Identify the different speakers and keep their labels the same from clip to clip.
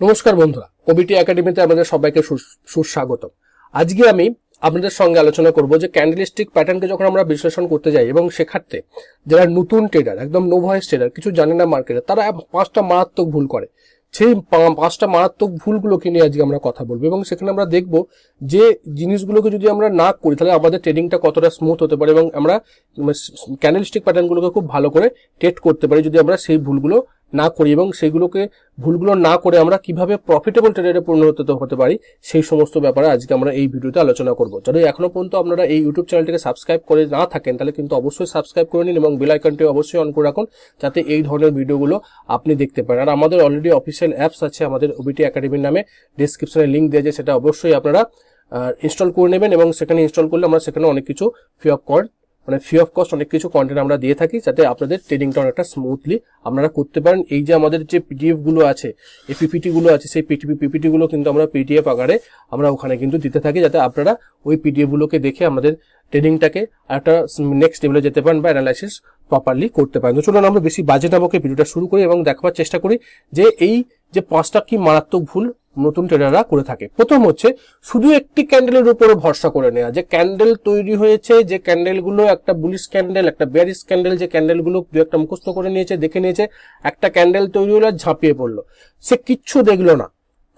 Speaker 1: নমস্কার বন্ধুরা ওবিটি একাডেমিতে আমাদের সবাইকে সু- সুস্বাগতম। আজকে আমি আপনাদের সঙ্গে আলোচনা করব যে ক্যান্ডেলিস্টিক প্যাটার্নকে যখন আমরা বিশ্লেষণ করতে যাই এবং সেক্ষেত্রে যারা নতুন ট্রেডার একদম নো ভয়েস ট্রেডার কিছু জানে না মার্কেটে তারা পাঁচটা মারাত্মক ভুল করে। সেই পাঁচটা মারাত্মক ভুলগুলোকে নিয়ে আজকে আমরা কথা বলব এবং সেখানে আমরা দেখব যে জিনিসগুলোকে যদি আমরা না করি, তাহলে আমাদের ট্রেডিংটা কতটা স্মুথ হতে পারে এবং আমরা ক্যান্ডেলস্টিক প্যাটার্নগুলোকে খুব ভালো করে ট্রেড করতে পারি যদি আমরা সেই ভুলগুলো না করি এবং সেগুলোকে ভুলগুলো না করে আমরা কীভাবে প্রফিটেবল ট্রেডারে পরিণত হতে পারি, সেই সমস্ত ব্যাপারে আজকে আমরা এই ভিডিওতে আলোচনা করব। যদি এখনও পর্যন্ত আপনারা এই ইউটিউব চ্যানেলটিকে সাবস্ক্রাইব করে না থাকেন, তাহলে কিন্তু অবশ্যই সাবস্ক্রাইব করে নিন এবং বেল আইকনটি অবশ্যই অন করে রাখুন, যাতে এই ধরনের ভিডিওগুলো আপনি দেখতে পারেন। আর আমাদের অলরেডি অফিসিয়াল অ্যাপস আছে আমাদের ওবিটি একাডেমির নামে ডিসক্রিপশনে লিঙ্ক সেটা অবশ্যই আপনারা ইনস্টল করে নেবেন এবং সেখানে ইনস্টল করলে আমরা সেখানে অনেক কিছু ফ্রি অফ কস্ট মানে ফ্রি অফ কস্ট অনেক কিছু কন্টেন্ট আমরা দিয়ে থাকি যাতে আপনাদের ট্রেডিংটা অনেকটা স্মুথলি আপনারা করতে পারেন। এই যে আমাদের যে পিডিএফগুলো আছে, এই পিপিটি গুলো আছে, সেই পিটিপি পিপিটি গুলো কিন্তু আমরা পিডিএফ আকারে আমরা ওখানে কিন্তু দিতে থাকি যাতে আপনারা ওই পিডিএফ গুলোকে দেখে আমাদের ট্রেডিংটাকে একটা নেক্সট লেভেলে যেতে পারেন বা অ্যানালাইসিস প্রপারলি করতে পারেন। তো চলুন আমরা বেশি বাজেট এই ভিডিওটা শুরু করি এবং দেখাবার চেষ্টা করি যে এই যে পাঁচটা কি মারাত্মক ভুল নতুন ট্রেডাররা করে থাকে। প্রথম হচ্ছে শুধু একটি ক্যান্ডেলের উপরে ভরসা করে নেওয়া যে ক্যান্ডেল তৈরি হয়েছে, যে ক্যান্ডেলগুলো একটা বুলিশ ক্যান্ডেল একটা ব্যারিস ক্যান্ডেল যে ক্যান্ডেলগুলো দু একটা মুখস্থ করে নিয়েছে, দেখে নিয়েছে, একটা ক্যান্ডেল তৈরি হলো ঝাঁপিয়ে পড়ল। সে কিচ্ছু দেখল না।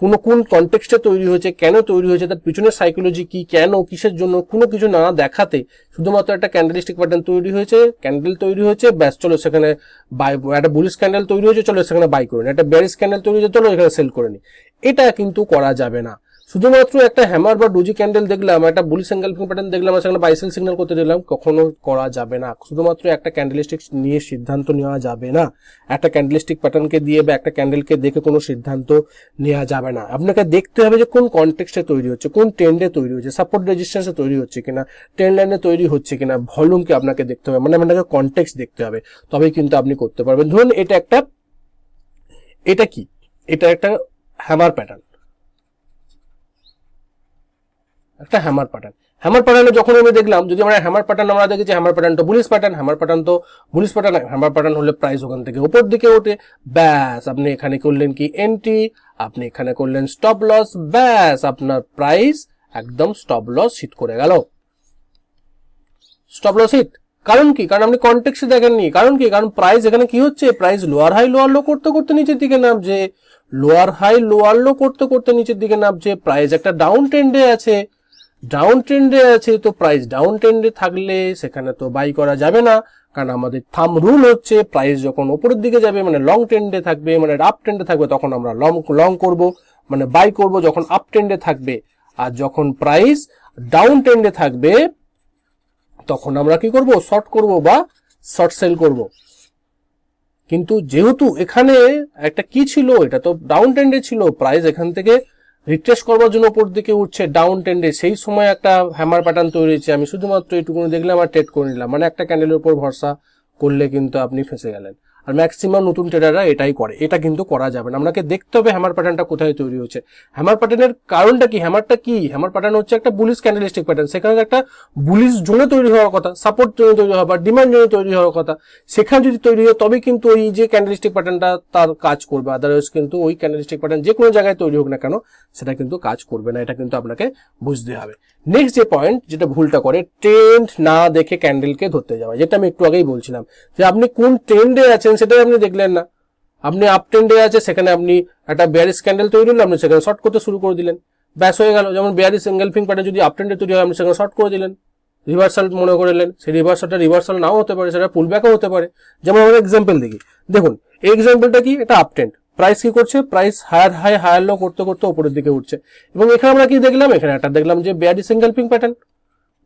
Speaker 1: কোনো, কোন কনটেক্সটে তৈরি হয়েছে, কেন তৈরি হয়েছে, তার পিছনের সাইকোলজি কি, কেন, কিসের জন্য, কোনো কিছু না দেখাতে শুধুমাত্র একটা ক্যান্ডেলিস্টিক প্যাটার্ন তৈরি হয়েছে ক্যান্ডেল তৈরি হয়েছে, ব্যাস, চলো সেখানে বাই একটা বুলিশ ক্যান্ডেল তৈরি হয়েছে, চলো সেখানে বাই করে নি। একটা ব্যারিস ক্যান্ডেল তৈরি হয়েছে, চলো এখানে সেল করে নি। এটা কিন্তু করা যাবে না। শুধুমাত্র একটা হ্যামার বা ডুজি ক্যান্ডেল দেখলাম, একটা বুলিশ এঙ্গেলফিং প্যাটার্ন দেখলাম সেখানে বাইসেল সিগন্যাল করতে দিলাম, কখনো করা যাবে না। শুধুমাত্র একটা ক্যান্ডেলিস্টিক নিয়ে সিদ্ধান্ত নেওয়া যাবে না। একটা ক্যান্ডেলিস্টিক প্যাটার্নকে দিয়ে বা একটা ক্যান্ডেলকে দেখে কোনো সিদ্ধান্ত নেওয়া যাবে না। আপনাকে দেখতে হবে যে কোন কনটেক্সটে তৈরি হচ্ছে, কোন ট্রেন্ডে তৈরি হচ্ছে সাপোর্ট রেজিস্ট্যান্সে তৈরি হচ্ছে কিনা ট্রেন্ড লাইনে তৈরি হচ্ছে কিনা ভলিউমকে আপনাকে দেখতে হবে। মানে আপনাকে কনটেক্সট দেখতে হবে, তবেই কিন্তু আপনি করতে পারবেন। ধরুন এটা একটা, এটা কি? এটা একটা হ্যামার প্যাটার্ন একটা হ্যামার প্যাটার্ন হ্যামার প্যাটার্নে যখন আমি দেখলাম, যদি আমরা হ্যামার প্যাটার্ন আমরা দেখেছি হ্যামার প্যাটার্ন তো বুলিশ প্যাটার্ন হ্যামার প্যাটার্ন তো বুলিশ প্যাটার্ন হ্যামার প্যাটার্ন হলে প্রাইস ওখান থেকে উপর দিকে ওঠে। ব্যাস, আপনি এখানে করলেন কি? এন্ট্রি আপনি এখানে করলেন স্টপ লস ব্যাস, আপনার প্রাইস একদম স্টপ লস হিট করে গেল। স্টপ লস হিট কারণ কি? কারণ আপনি কন্টেক্সে দেখেননি। কারণ কি? কারণ প্রাইস এখানে কি হচ্ছে? Price lower high lower low করতে করতে নিচের দিকে নামছে। লোয়ার হাই লোয়ার লো করতে করতে নিচের দিকে নামছে। প্রাইস একটা ডাউন ট্রেন্ডে আছে। ডাউন ট্রেন্ডে আছে তো প্রাইস ডাউন ট্রেন্ডে থাকলে সেখানে তো বাই করা যাবে না। কারণ আমাদের থাম রুল হচ্ছে প্রাইস যখন উপরের দিকে যাবে মানে লং ট্রেন্ডে থাকবে মানে আপ ট্রেন্ডে থাকবে, তখন আমরা লং লং করব মানে বাই করব যখন আপ ট্রেন্ডে থাকবে। আর যখন প্রাইস ডাউন ট্রেন্ডে থাকবে তখন আমরা কি করব? শর্ট করব বা শর্ট সেল করব। কিন্তু যেহেতু এখানে একটা কি ছিল? এটা তো ডাউন ট্রেন্ডে ছিল। প্রাইস এখান থেকে রিট্রেস করবার জন্য উপর দিকে উঠছে। ডাউন ট্রেন্ডে সেই সময় একটা হ্যামার প্যাটার্ন তৈরি হয়েছে। আমি শুধুমাত্র এইটুকুনি দেখলাম আর ট্রেড করে নিলাম। মানে একটা ক্যান্ডেলের উপর ভরসা করলে কিন্তু আপনি ফেঁসে গেলেন। আর ম্যাক্সিমাম নতুন ট্রেডাররা এটাই করে। এটা কিন্তু করা যাবে না। আপনাকে দেখতে হবে হ্যামার প্যাটার্নটা কোথায় তৈরি হচ্ছে। হ্যামার প্যাটার্নের কারণটা কি? হ্যামারটা কি? হ্যামার প্যাটার্ন হচ্ছে একটা বুলিশ ক্যান্ডেলিস্টিক প্যাটার্ন সেখানে একটা বুলিশ জোনে তৈরি হওয়ার কথা সাপোর্ট জোনে তৈরি হওয়া বা ডিমান্ড জোনে তৈরি হওয়ার কথা। সেখানে যদি তৈরি হয় তবে কিন্তু ওই যে ক্যান্ডেলিস্টিক প্যাটার্নটা তার কাজ করবে। আদারওয়াইজ কিন্তু ওই ক্যান্ডেলিস্টিক প্যাটার্ন যে কোনো জায়গায় তৈরি হোক না কেন, সেটা কিন্তু কাজ করবে না। এটা কিন্তু আপনাকে বুঝতে হবে। নেক্সট যে পয়েন্ট যেটা ভুলটা করে ট্রেন্ড না দেখে ক্যান্ডেলকে ধরতে যাওয়া। যেটা আমি একটু আগেই বলছিলাম যে আপনি কোন ট্রেন্ডে আছেন সেটাই আপনি দেখলেন না। আপনি আপ ট্রেন্ডে আছে, সেখানে আপনি একটা ব্যারিস ক্যান্ডেল তৈরি হলো, আপনি সেখানে শর্ট করতে শুরু করে দিলেন। ব্যাস হয়ে গেল। যেমন ব্যারিস এঙ্গেলফিং প্যাটার্ন যদি আপ ট্রেন্ডে তৈরি হয়, আপনি সেখানে শর্ট করে দিলেন। রিভার্সাল মনে করলেন। সেই রিভার্সালটা রিভার্সাল নাও হতে পারে, সেটা পুল ব্যাকও হতে পারে। যেমন আমরা এক্সাম্পল দেখি। দেখুন, এই এক্সাম্পলটা কি? এটা আপ ট্রেন্ড প্রাইস কি করছে? Price higher high higher low করতে করতে উপরের দিকে উঠছে। এবং এখানে আমরা কি দেখলাম? এখানে একটা দেখলাম যে bearish engulfing pattern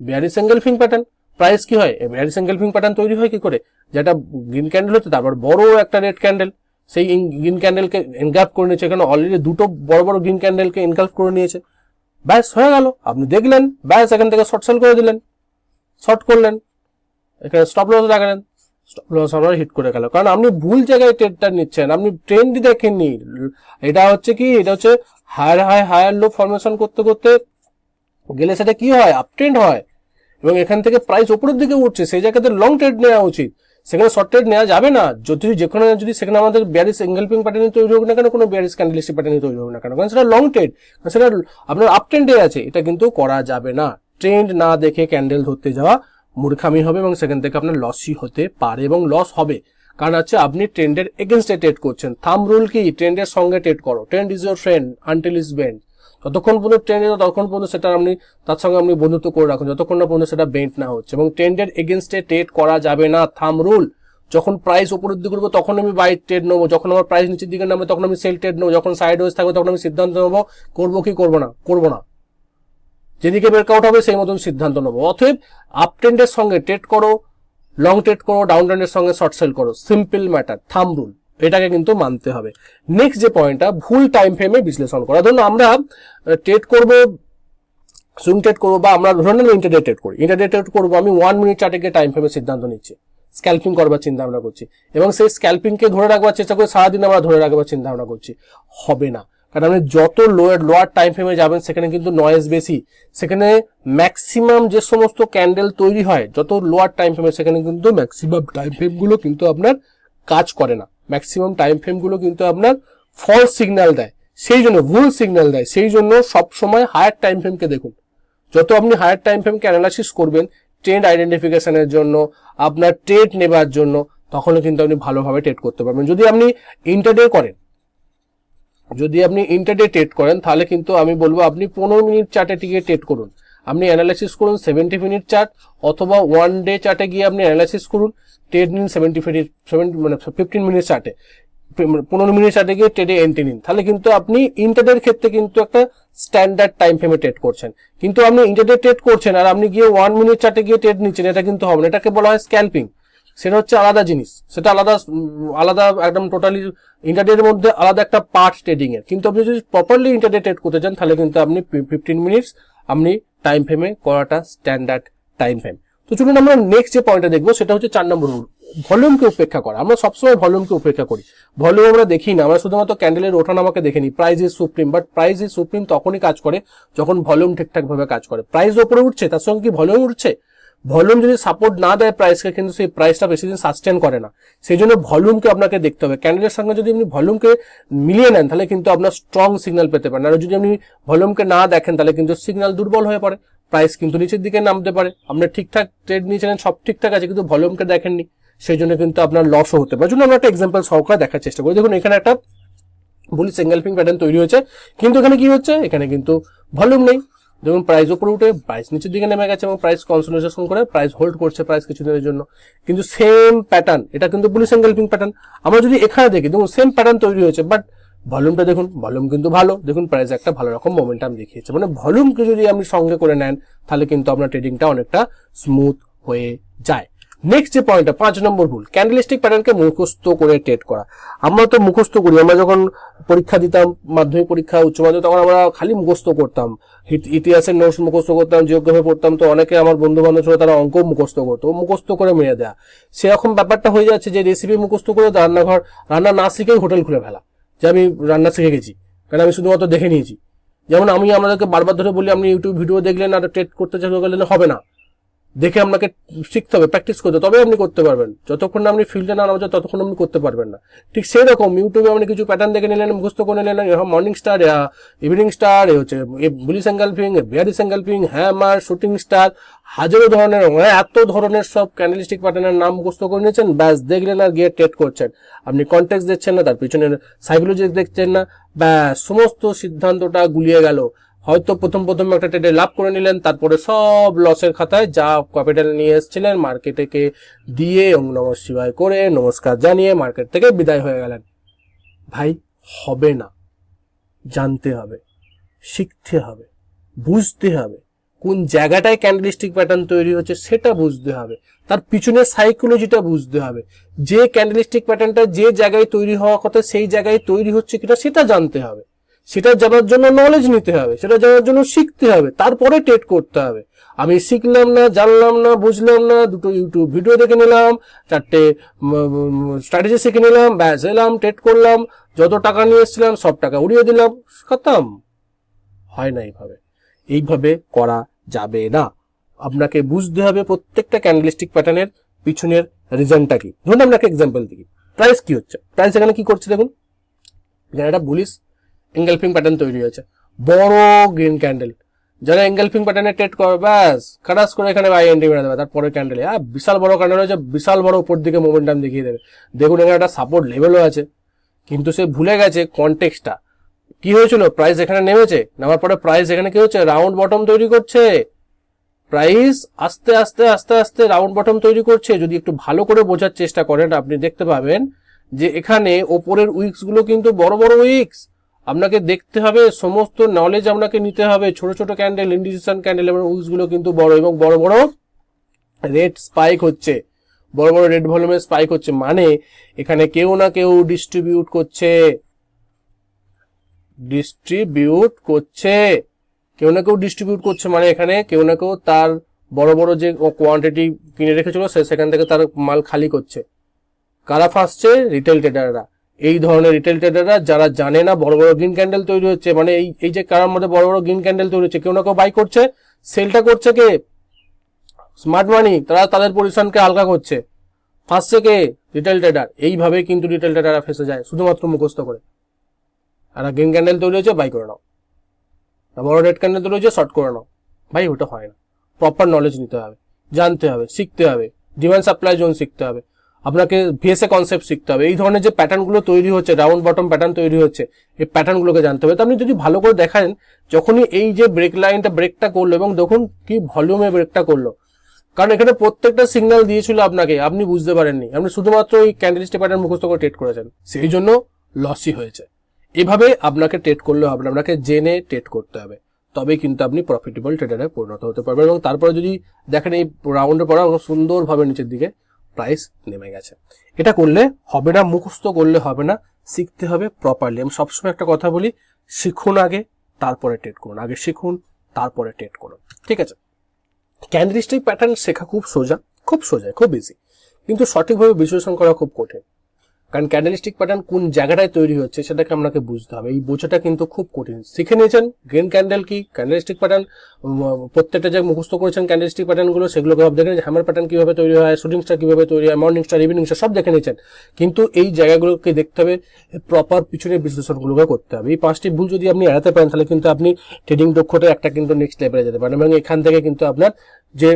Speaker 1: bearish engulfing pattern price কি হয়? ব্যারিস এঙ্গেলফিং প্যাটার্ন তৈরি হয় কি করে? যেটা গ্রিন ক্যান্ডেল হচ্ছে, তারপর বড় একটা রেড ক্যান্ডেল সেই গ্রিন ক্যান্ডেলকে এনগাল্ফ করে নিয়েছে। এখানে অলরেডি দুটো বড় বড় গ্রিন ক্যান্ডেলকে এনগাল্ফ করে নিয়েছে। ব্যাস, হয়ে গেল। আপনি দেখলেন, ব্যাস, এখান থেকে শর্ট সেল করে দিলেন। শর্ট করলেন। এখানে স্টপ লস লাগালেন। স্টপ লস আপনার হিট করে গেল। কারণ আপনি ভুল জায়গায় ট্রেডটা নিচ্ছেন। আপনি ট্রেন্ডই দেখেননি। এটা হচ্ছে কি? এটা হচ্ছে higher high higher low formation করতে করতে গেলে সেটা কি হয়? আপ ট্রেন্ড হয়। এবং এখান থেকে প্রাইস উপরের দিকে উঠছে, সেই জায়গাতে লং ট্রেড নেওয়া উচিত। সেখানে শর্ট ট্রেড নেওয়া যাবে না। যদি যেখানে যদি সেখানে আমাদের ব্যারিস এঙ্গেলপিং প্যাটার্ন তৈরি হোক না কেন, কোনো বিয়ারিস ক্যান্ডেলিস্টিক প্যাটার্ন তৈরি হোক না কেন, কারণ সেটা লং ট্রেড সেটা আপনার আপ ট্রেন্ডে আছে, এটা কিন্তু করা যাবে না। ট্রেন্ড না দেখে ক্যান্ডেল ধরতে যাওয়া মূর্খামি হবে এবং সেখান থেকে আপনার লসই হতে পারে এবং লস হবে। কারণ হচ্ছে আপনি ট্রেন্ডের এগেনস্টে ট্রেড করছেন। থাম রুল কি? ট্রেন্ডের সঙ্গে ট্রেড করো। Trend is your friend until is bend যতক্ষণ পর্যন্ত ট্রেন্ড ততক্ষণ পর্যন্ত সেটা আপনি, তার সঙ্গে আপনি বন্ধুত্ব করে রাখুন। যতক্ষণ না পর্যন্ত সেটা বেন্ট না হচ্ছে। এবং ট্রেন্ডের এগেনস্টে ট্রেড করা যাবে না থাম রুল যখন প্রাইস উপরের দিকে করব তখন আমি বাই ট্রেড নেব। যখন আমার প্রাইস নিচের দিকে নামবে, তখন আমি সেল ট্রেড নেব। যখন সাইড ওয়েজ থাকবে, তখন আমি সিদ্ধান্ত নেব, করব কি করব না করব না। যেদিকে ব্রেকআউট হবে, সেই মতন সিদ্ধান্ত নেব। অতএব আপ ট্রেন্ডের সঙ্গে ট্রেড করো লং ট্রেড করো ডাউন ট্রেন্ডের সঙ্গে শর্ট সেল করো। সিম্পল ম্যাটার থাম রুল এটাকে কিন্তু মানতে হবে। নেক্সট যে পয়েন্টটা ভুল টাইম ফ্রেমে বিশ্লেষণ করা। ধরুন আমরা ট্রেড করব সুইং ট্রেড করব বা আমরা ধরে নিলাম ইন্টারডে ট্রেড করি। ইন্টারডে ট্রেড করব, আমি ওয়ান মিনিট চার্টে টাইম ফ্রেমের সিদ্ধান্ত নিচ্ছি। স্ক্যাল্পিং করবার চিন্তা ভাবনা করছি। এবং সেই স্ক্যাল্পিংকে ধরে রাখবার চেষ্টা করে, সারাদিন আমরা ধরে রাখবার চিন্তা ভাবনা করছি। হবে না। কারণ আপনি যত লোয়ার লোয়ার টাইম ফ্রেমে যাবেন, সেখানে কিন্তু নয়েজ বেশি। সেখানে ম্যাক্সিমাম যে সমস্ত ক্যান্ডেল তৈরি হয়, যত লোয়ার টাইম ফ্রেমে সেখানে কিন্তু ম্যাক্সিমাম টাইম ফ্রেমগুলো কিন্তু আপনার কাজ করে না। ম্যাক্সিমাম টাইম ফ্রেমগুলো কিন্তু আপনার ফলস সিগন্যাল দেয়। সেই জন্য, ভুল সিগন্যাল দেয়। সেই জন্য সব সময় হায়ার টাইম ফ্রেমকে দেখুন। যত আপনি হায়ার টাইম ফ্রেমকে অ্যানালাইসিস করবেন ট্রেন্ড আইডেন্টিফিকেশনের জন্য, আপনার ট্রেড নেবার জন্য, তখনও কিন্তু আপনি ভালোভাবে ট্রেড করতে পারবেন। যদি আপনি ইন্টারডে করেন, যদি আপনি ইন্টারডে ট্রেড করেন, তাহলে কিন্তু আমি বলব আপনি পনেরো মিনিট চার্টে টিকে ট্রেড করুন। আপনি অ্যানালাইসিস করুন সেভেন্টি মিনিট চার্ট অথবা ওয়ান ডে চার্টে গিয়ে আপনি অ্যানালাইসিস করুন ট্রেড নিন সেভেন্টি মিনিট সেভেন্টি মানে ফিফটিন মিনিট চার্টে পনেরো মিনিট চার্টে গিয়ে ট্রেডে এন্ট্রি নিন। তাহলে কিন্তু আপনি ইন্টারডের ক্ষেত্রে কিন্তু একটা স্ট্যান্ডার্ড টাইম ফ্রেমে ট্রেড করছেন। কিন্তু আপনি ইন্টারডে ট্রেড করছেন আর আপনি গিয়ে ওয়ান মিনিট চার্টে গিয়ে ট্রেড নিচ্ছেন, এটা কিন্তু হবে না। এটাকে বলা হয় স্ক্যাল্পিং সেটা হচ্ছে আলাদা জিনিস। সেটা আলাদা আলাদা একদম টোটালি ইন্টারডের মধ্যে আলাদা একটা পার্ট ট্রেডিং এর। কিন্তু আপনি যদি প্রপারলি ইন্টারডে ট্রেড করতে চান, তাহলে কিন্তু আপনি ফিফটিন মিনিটস আপনি টাইম ফ্রেমে করাটা স্ট্যান্ডার্ড টাইম ফ্রেম তো চলুন আমরা নেক্সট যে পয়েন্টটা দেখব, সেটা হচ্ছে চার নম্বর রুল ভলিউমকে উপেক্ষা করা। আমরা সবসময় ভলিউমকে উপেক্ষা করি। ভলিউম আমরা দেখি না। আমরা শুধুমাত্র ক্যান্ডেলের ওঠানামাকে দেখে নিই। Price is supreme but price is supreme তখনই কাজ করে যখন ভলিউম ঠিকঠাকভাবে কাজ করে। প্রাইস ওপরে উঠছে, তার সঙ্গে কি ভলিউম উঠছে? ভলিউম যদি সাপোর্ট না দেয় প্রাইসকে কিন্তু সেই প্রাইসটা বেশি দিন সাস্টেন করে না। সেই জন্য ভলিউমকে আপনাকে দেখতে হবে। ক্যান্ডেলের সঙ্গে যদি আপনি ভলিউমকে মিলিয়ে নেন, তাহলে কিন্তু আপনার স্ট্রং সিগন্যাল পেতে পারেন। আর যদি আপনি ভলিউমকে না দেখেন, তাহলে কিন্তু সিগন্যাল দুর্বল হয়ে পড়ে। প্রাইস কিন্তু নিচের দিকে নামতে পারে। আপনি ঠিকঠাক ট্রেড নিয়েছেন সব ঠিকঠাক আছে, কিন্তু ভলিউমকে দেখেননি, সেই জন্য কিন্তু আপনার লসও হতে পারে। জন্য আমরা একটা এক্সাম্পল সহকারে দেখার চেষ্টা করি। দেখুন, এখানে একটা বলি সিঙ্গেলপিং প্যাটার্ন তৈরি হয়েছে। কিন্তু এখানে কি হচ্ছে? এখানে কিন্তু ভলিউম নেই। দেখুন প্রাইস উপরে উঠে প্রাইস নিচের দিকে নেমে গেছে এবং প্রাইস কনসোলিডেশন করে প্রাইস হোল্ড করছে প্রাইস কিছুদিনের জন্য। কিন্তু সেম প্যাটার্ন এটা কিন্তু বুলিশ এনগালপিং প্যাটার্ন আমরা যদি এখানে দেখি, দেখুন সেম প্যাটার্ন তৈরি হয়েছে বাট ভলিউমটা দেখুন ভলিউম কিন্তু ভালো। দেখুন প্রাইস একটা ভালো রকম মোমেন্টাম দেখিয়েছে। মানে ভলিউমকে যদি আপনি সঙ্গে করে নেন, তাহলে কিন্তু আপনার ট্রেডিংটা অনেকটা স্মুথ হয়ে যায়। নেক্সট যে পয়েন্টটা পাঁচ নম্বর ভুল ক্যান্ডেলিস্টিক প্যাটার্নকে মুখস্থ করে ট্রেড করা। আমরা তো মুখস্থ করি, আমরা যখন পরীক্ষা দিতাম, মাধ্যমিক পরীক্ষা, উচ্চ মাধ্যমিক, তখন আমরা খালি মুখস্থ করতাম। ইতিহাসের নোটস মুখস্থ করতাম জিওগ্রাফি পড়তাম, তো অনেকে আমার বন্ধু বান্ধব ছিল, তারা অঙ্ক মুখস্থ করতো মুখস্থ করে মেরে দেয়া। সেরকম ব্যাপারটা হয়ে যাচ্ছে যে রেসিপি মুখস্থ করে রান্নাঘর, রান্না না শিখেই হোটেল খুলে ফেলা, যে আমি রান্না শিখে গেছি, কারণ আমি শুধুমাত্র দেখে নিয়েছি। যেমন আমি আমাদেরকে বারবার ধরে বলি, আপনি ইউটিউব ভিডিও দেখলেন আর ট্রেড করতে গেলেন হবে না। দেখে আপনাকে শিখতে হবে প্র্যাকটিস করতে তবে আপনি করতে পারবেন। যতক্ষণ আপনি ফিল্ডে না নামছেন ততক্ষণ আপনি করতে পারবেন না। ঠিক সেই রকম ইউটিউবে আপনি কিছু প্যাটার্ন দেখে নিলেন, মুখস্থ করে নিলেন মর্নিং স্টার ইভিনিং স্টার এ হচ্ছে bullish engulfing bearish engulfing hammer shooting star হাজারো ধরনের মানে এত ধরনের সব ক্যান্ডেলিস্টিক প্যাটার্নের নাম মুখস্থ করে নিয়েছেন, ব্যাস দেখলেন আর গিয়ে টেট করছেন। আপনি কন্টেক্স দেখছেন না, তার পিছনের সাইকোলজি দেখছেন না, ব্যাস সমস্ত সিদ্ধান্তটা গুলিয়ে গেল। হয়তো প্রথম প্রথম একটা ট্রেডে লাভ করে নিলেন, তারপরে সব লসের খাতায় যা ক্যাপিটাল নিয়ে এসেছিলেন মার্কেটেকে দিয়ে ওম নম শিবায় করে নমস্কার জানিয়ে মার্কেট থেকে বিদায় হয়ে গেলেন। ভাই, হবে না। জানতে হবে, শিখতে হবে, বুঝতে হবে। কোন জায়গাটায় ক্যান্ডেলিস্টিক প্যাটার্ন তৈরি হচ্ছে সেটা বুঝতে হবে। তার পিছনের সাইকোলজিটা বুঝতে হবে। যে ক্যান্ডেলিস্টিক প্যাটার্নটা যে জায়গায় তৈরি হওয়ার কথা, সেই জায়গায় তৈরি হচ্ছে কিনা সেটা জানতে হবে। সেটা জানার জন্য নলেজ নিতে হবে, সেটা জানার জন্য শিখতে হবে, তারপরে টেট করতে হবে। আমি শিখলাম না, জানলাম না, বুঝলাম না, দুটো ইউটিউব ভিডিও দেখে নিলাম, চারটে স্ট্র্যাটেজি শিখে নিলাম, ব্যাস, এলাম টেট করলাম, যত টাকা নিয়ে এসেছিলাম, সব টাকা উড়িয়ে দিলাম, খতম। হয় না এইভাবে। এইভাবে করা যাবে না। আপনাকে বুঝতে হবে প্রত্যেকটা ক্যান্ডেলিস্টিক প্যাটার্নের পিছনের রিজনটা কি। ধরুন একটা এক্সাম্পল দিই। প্রাইস কি হচ্ছে? প্রাইস এখানে কি করছে দেখুন। এখানে একটা বুলিশ এঙ্গেলফিং প্যাটার্ন তৈরি হয়েছে। বড় গ্রিন ক্যান্ডেল যারা এঙ্গেলফিং প্যাটার্নে ট্রেড করে ব্যাস খারাস করে এখানে বাই এন্ট্রি মেরে দেবে, তারপরে ক্যান্ডেলে হ্যাঁ বিশাল বড় ক্যান্ডেল হয়েছে, বিশাল বড় উপর দিকে মোমেন্টাম দেখিয়ে দেবে। দেখুন, এখানে একটা সাপোর্ট লেভেলও আছে। কিন্তু সে ভুলে গেছে কনটেক্সটটা কি হয়েছিল? প্রাইস এখানে নেমেছে। নেওয়ার পরে প্রাইস এখানে কি হচ্ছে? রাউন্ড বটম তৈরি করছে। প্রাইস আস্তে আস্তে আস্তে আস্তে রাউন্ড বটম তৈরি করছে। যদি একটু ভালো করে বোঝার চেষ্টা করেন, আপনি দেখতে পাবেন যে এখানে ওপরের উইক্সগুলো কিন্তু বড় বড় উইক্স আপনাকে দেখতে হবে, সমস্ত নলেজ আপনাকে নিতে হবে। ছোট ছোট ক্যান্ডেল ইন্ডিসিশন ক্যান্ডেল এবং উইক্সগুলো কিন্তু বড় এবং বড় বড় রেড স্পাইক হচ্ছে। বড় বড় রেড ভলিউমের স্পাইক হচ্ছে। মানে এখানে কেউ না কেউ ডিস্ট্রিবিউট করছে। ডিস্ট্রিবিউট করছে। কেউ না কেউ ডিস্ট্রিবিউট করছে মানে এখানে কেউ না কেউ তার বড় বড় যে কোয়ান্টিটি কিনে রেখেছিল, সে সেখান থেকে তার মাল খালি করছে। কারা ফাঁসছে? রিটেল ট্রেডাররা এই ধরনের রিটেল ট্রেডাররা যারা জানে না বড় বড় গ্রিন ক্যান্ডেল তৈরি হচ্ছে মানে এই এই যে কারার মধ্যে বড় বড় গ্রিন ক্যান্ডেল তৈরি হচ্ছে, কেউ না কেউ বাই করছে সেলটা করছে কে? স্মার্ট মানি তারা তাদের পজিশনকে হালকা করছে, ফাঁসছে কে? রিটেল ট্রেডার এইভাবে কিন্তু রিটেল ট্রেডাররা ফেসে যায়, শুধুমাত্র মুখস্থ করে। আর গ্রিন ক্যান্ডেল তৈরি হচ্ছে বাই করে নাও। বড় রেড ক্যান্ডেল তৈরি হচ্ছে শর্ট করে নাও। ভাই, ওটা হয় না। প্রপার নলেজ নিতে হবে, জানতে হবে, শিখতে হবে। ডিমান্ড সাপ্লাই জোন শিখতে হবে। আপনাকে ভিএসএ কনসেপ্ট শিখতে হবে। এই ধরনের যে প্যাটার্নগুলো তৈরি হচ্ছে রাউন্ড বটম প্যাটার্ন তৈরি হচ্ছে, এই প্যাটার্নগুলোকে জানতে হবে। তো আপনি যদি ভালো করে দেখেন, যখনই এই যে ব্রেক লাইনটা ব্রেকটা করল এবং দেখুন কি ভলিউমে ব্রেকটা করল, কারণ এখানে প্রত্যেকটা সিগন্যাল দিয়েছিল আপনাকে, আপনি বুঝতে পারেননি। আপনি শুধুমাত্র এই ক্যান্ডেলিস্ট প্যাটার্ন মুখস্থ করে ট্রেড করেছেন। সেই জন্য লসই হয়েছে। এভাবে আপনাকে ট্রেড করলে হবে আপনাকে জেনে ট্রেড করতে হবে। তবে কিন্তু আপনি প্রফিটেবল ট্রেডারে পরিণত হতে পারবেন এবং তারপরে যদি দেখেন এই রাউন্ডের পর সুন্দরভাবে নিচের দিকে প্রাইস নেমে গেছে। এটা করলে হবে না, মুখস্থ করলে হবে না, শিখতে হবে প্রপারলি আমি সবসময় একটা কথা বলি, শিখুন আগে, তারপরে ট্রেড করুন। আগে শিখুন, তারপরে ট্রেড করুন। ঠিক আছে? ক্যান্ডিস্টিক প্যাটার্ন শেখা খুব সোজা খুব সোজা, খুব ইজি কিন্তু সঠিকভাবে বিশ্লেষণ করা খুব কঠিন। কারণ ক্যান্ডেলিস্টিক প্যাটার্ন কোন জায়গাটায় তৈরি হচ্ছে সেটাকে আপনাকে বুঝতে হবে। এই বোঝাটা কিন্তু খুব কঠিন। শিখে নিয়েছেন গ্রিন ক্যান্ডেল কি ক্যান্ডেলিস্টিক প্যাটার্ন প্রত্যেকটা যে মুখস্থ করেছেন ক্যান্ডেলিস্টিক প্যাটার্নগুলো সেগুলোকে সব দেখে হ্যামার প্যাটার্ন কীভাবে তৈরি হয় শুটিং স্টার কীভাবে তৈরি হয় মর্নিং স্টার ইভিনিং স্টার সব দেখে নিয়েছেন। কিন্তু এই জায়গাগুলোকে দেখতে হবে প্রপার পিছনে বিশ্লেষণগুলোকে করতে হবে। এই পাঁচটি ভুল যদি আপনি এড়াতে পারেন, তাহলে কিন্তু আপনি ট্রেডিং দক্ষতা একটা কিন্তু নেক্সট লেভেলে যেতে পারেন এবং এখান থেকে কিন্তু আপনার যে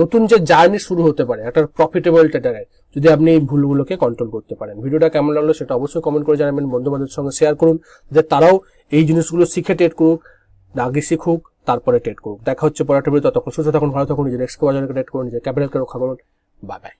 Speaker 1: নতুন যে জার্নি শুরু হতে পারে, একটা প্রফিটেবল ট্রেডারের যদি আপনি এই ভুলগুলোকে কন্ট্রোল করতে পারেন। ভিডিওটা কেমন লাগল সেটা অবশ্যই কমেন্ট করে জানাবেন বন্ধু বান্ধবের সঙ্গে শেয়ার করুন যে তারাও এই জিনিসগুলো শিখে ট্রেড করুক, আগে শিখুক, তারপরে ট্রেড করুক। দেখা হচ্ছে পরের ভিডিও ততক্ষণ সুস্থ থাকুন, ভালো থাকুন, নিজের এক্সকে বাজারকে ট্রেড করুন, নিজের ক্যাপিটালকে রক্ষা করুন। Bye bye